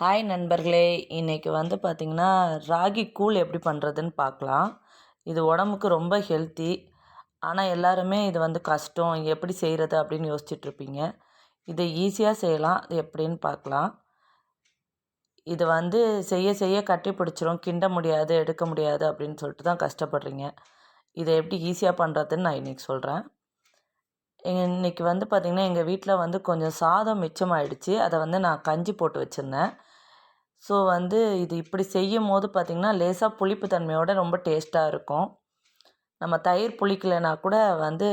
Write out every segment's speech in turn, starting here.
Hi நண்பர்களே. இன்றைக்கி வந்து பார்த்திங்கன்னா ராகி கூழ் எப்படி பண்ணுறதுன்னு பார்க்கலாம் இது உடம்புக்கு ரொம்ப ஹெல்த்தி ஆனால் எல்லாருமே இது வந்து கஷ்டம். எப்படி செய்கிறது அப்படின்னு யோசிச்சுட்ருப்பீங்க இதை ஈஸியாக செய்யலாம். அது எப்படின்னு பார்க்கலாம் இது வந்து செய்ய செய்ய கட்டி பிடிச்சிரும். கிண்ட முடியாது எடுக்க முடியாது அப்படின்னு சொல்லிட்டு தான் கஷ்டப்படுறீங்க. இதை எப்படி ஈஸியாக பண்ணுறதுன்னு நான் இன்றைக்கி சொல்கிறேன் இன்றைக்கி வந்து பார்த்திங்கன்னா எங்கள் வீட்டில் வந்து கொஞ்சம் சாதம் மிச்சமாயிடுச்சு. அதை வந்து நான் கஞ்சி போட்டு வச்சுருந்தேன். ஸோ வந்து இது இப்படி செய்யும் போது பார்த்திங்கன்னா லேசாக புளிப்பு தன்மையோட ரொம்ப டேஸ்ட்டாக இருக்கும். நம்ம தயிர் புளிக்கலைனா கூட வந்து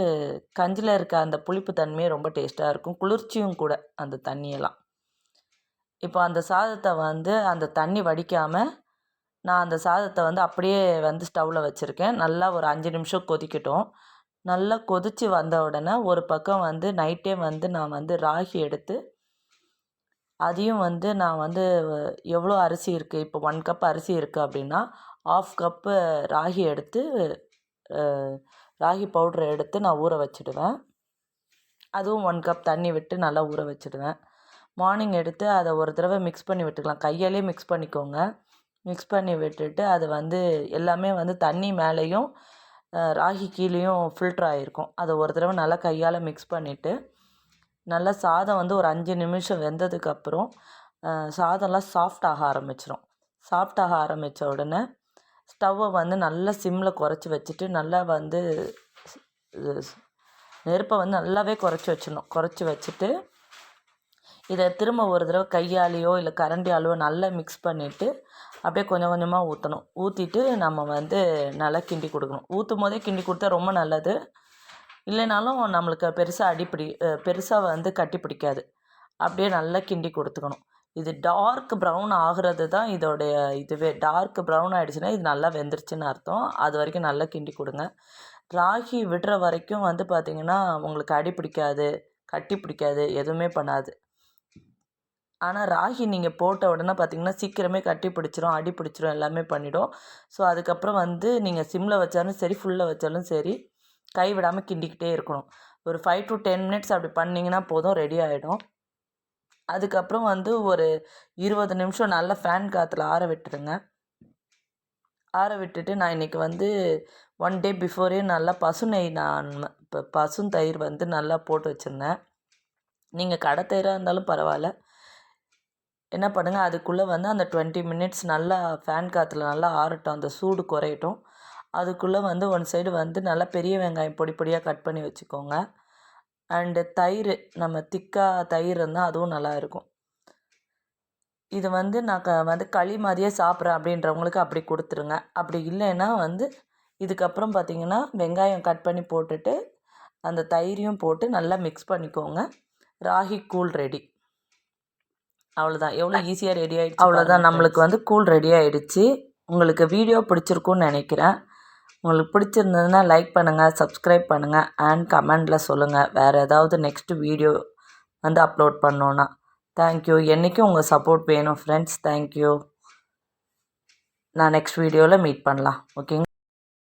கஞ்சியில் இருக்க அந்த புளிப்பு தன்மையே ரொம்ப டேஸ்ட்டாக இருக்கும். குளிர்ச்சியும் கூட அந்த தண்ணியெல்லாம். இப்போ அந்த சாதத்தை வந்து அந்த தண்ணி வடிக்காமல் நான் அந்த சாதத்தை வந்து அப்படியே வந்து ஸ்டவ்வில் வச்சுருக்கேன். நல்லா ஒரு அஞ்சு நிமிஷம் கொதிக்கட்டும். நல்லா கொதித்து வந்த உடனே ஒரு பக்கம் வந்து நைட்டே வந்து நான் வந்து ராகி எடுத்து அதையும் வந்து நான் வந்து எவ்வளோ அரிசி இருக்குது இப்போ ஒன் கப் அரிசி இருக்குது அப்படின்னா ஆஃப் கப்பு ராகி எடுத்து ராகி பவுட்ரு எடுத்து நான் ஊற வச்சுடுவேன். அதுவும் ஒன் கப் தண்ணி விட்டு நல்லா ஊற வச்சுடுவேன். மார்னிங் எடுத்து அதை ஒரு தடவை மிக்ஸ் பண்ணி விட்டுக்கலாம். கையாலே மிக்ஸ் பண்ணிக்கோங்க. மிக்ஸ் பண்ணி விட்டுட்டு அது வந்து எல்லாமே வந்து தண்ணி மேலேயும் ராகி கீழேயும் ஃபில்ட்ரு ஆகிருக்கும் அதை ஒரு தடவை நல்லா கையால் மிக்ஸ் பண்ணிவிட்டு நல்லா சாதம் வந்து ஒரு அஞ்சு நிமிஷம் வெந்ததுக்கப்புறம் சாதம்லாம் சாஃப்ட் ஆக ஆரம்பிச்சிடும் சாஃப்ட் ஆக ஆரம்பித்த உடனே ஸ்டவ்வை வந்து நல்லா சிம்மில் குறைச்சி வச்சுட்டு நல்லா வந்து நெருப்பை வந்து நல்லாவே குறைச்சி வச்சிடணும். குறைச்சி வச்சுட்டு இதை திரும்ப ஒரு தடவை கையாலேயோ இல்லை கரண்டியாலேயோ நல்லா மிக்ஸ் பண்ணிவிட்டு அப்படியே கொஞ்சம் கொஞ்சமாக ஊற்றணும் ஊற்றிட்டு நம்ம வந்து நல்லா கிண்டி கொடுக்கணும். ஊற்றும் போதே கிண்டி கொடுத்தா ரொம்ப நல்லது. இல்லைனாலும் நம்மளுக்கு பெருசாக அடிப்பிடி பெருசாக வந்து கட்டி பிடிக்காது. அப்படியே நல்லா கிண்டி கொடுத்துக்கணும். இது டார்க் ப்ரௌன் ஆகிறது தான் இதோடைய இதுவே. டார்க் ப்ரௌன் ஆகிடுச்சுன்னா இது நல்லா வெந்துருச்சுன்னு அர்த்தம். அது வரைக்கும் நல்லா கிண்டி கொடுங்க. ராகி விடுற வரைக்கும் வந்து பார்த்திங்கன்னா உங்களுக்கு அடி பிடிக்காது கட்டி பிடிக்காது எதுவுமே பண்ணாது. ஆனால் ராகி நீங்கள் போட்ட உடனே பார்த்திங்கன்னா சீக்கிரமே கட்டி பிடிச்சிரும் அடி பிடிச்சிரும் எல்லாமே பண்ணிடும். ஸோ அதுக்கப்புறம் வந்து நீங்கள் சிம்மில் வச்சாலும் சரி ஃபுல்லாக வச்சாலும் சரி கை விடாமல் கிண்டிக்கிட்டே இருக்கணும். ஒரு ஃபைவ் டு டென் மினிட்ஸ் அப்படி பண்ணிங்கன்னா போதும் ரெடி ஆகிடும் அதுக்கப்புறம் வந்து ஒரு இருபது நிமிஷம் நல்லா ஃபேன் காற்றுல ஆற விட்டுருங்க. ஆற விட்டுட்டு நான் இன்றைக்கி வந்து ஒன் டே பிஃபோரே நல்லா பசு நெய் நான் இப்போ பசும் தயிர் வந்து நல்லா போட்டு வச்சுருந்தேன். நீங்கள் கடை தயிராக இருந்தாலும் பரவாயில்ல. என்ன பண்ணுங்கள் அதுக்குள்ளே வந்து அந்த டுவெண்ட்டி மினிட்ஸ் நல்லா ஃபேன் காற்றுல நல்லா ஆறட்டும் அந்த சூடு குறையட்டும். அதுக்குள்ளே வந்து ஒன் சைடு வந்து நல்லா பெரிய வெங்காயம் பொடி பொடியாக கட் பண்ணி வச்சுக்கோங்க. அண்டு தயிர் நம்ம திக்காக தயிர் இருந்தால் அதுவும் நல்லா இருக்கும். இது வந்து நான் க வந்து களி மாதிரியே சாப்பிட்றேன் அப்படின்றவங்களுக்கு அப்படி கொடுத்துருங்க. அப்படி இல்லைன்னா வந்து இதுக்கப்புறம் பார்த்திங்கன்னா வெங்காயம் கட் பண்ணி போட்டுட்டு அந்த தயிரையும் போட்டு நல்லா மிக்ஸ் பண்ணிக்கோங்க. ராகி கூழ் ரெடி அவ்வளோதான் எவ்வளோ ஈஸியாக ரெடி ஆகிடுச்சு அவ்வளோதான் நம்மளுக்கு வந்து கூழ் ரெடி ஆகிடுச்சு உங்களுக்கு வீடியோ பிடிச்சிருக்குன்னு நினைக்கிறேன். உங்களுக்கு பிடிச்சிருந்ததுன்னா லைக் பண்ணுங்கள் சப்ஸ்கிரைப் பண்ணுங்கள் அண்ட் கமெண்டில் சொல்லுங்கள் வேறு ஏதாவது நெக்ஸ்ட்டு வீடியோ வந்து அப்லோட் பண்ணோன்னா தேங்க்யூ என்றைக்கும் உங்கள் சப்போர்ட் வேணும் ஃப்ரெண்ட்ஸ் தேங்க்யூ நான் நெக்ஸ்ட் வீடியோவில் மீட் பண்ணலாம். ஓகேங்க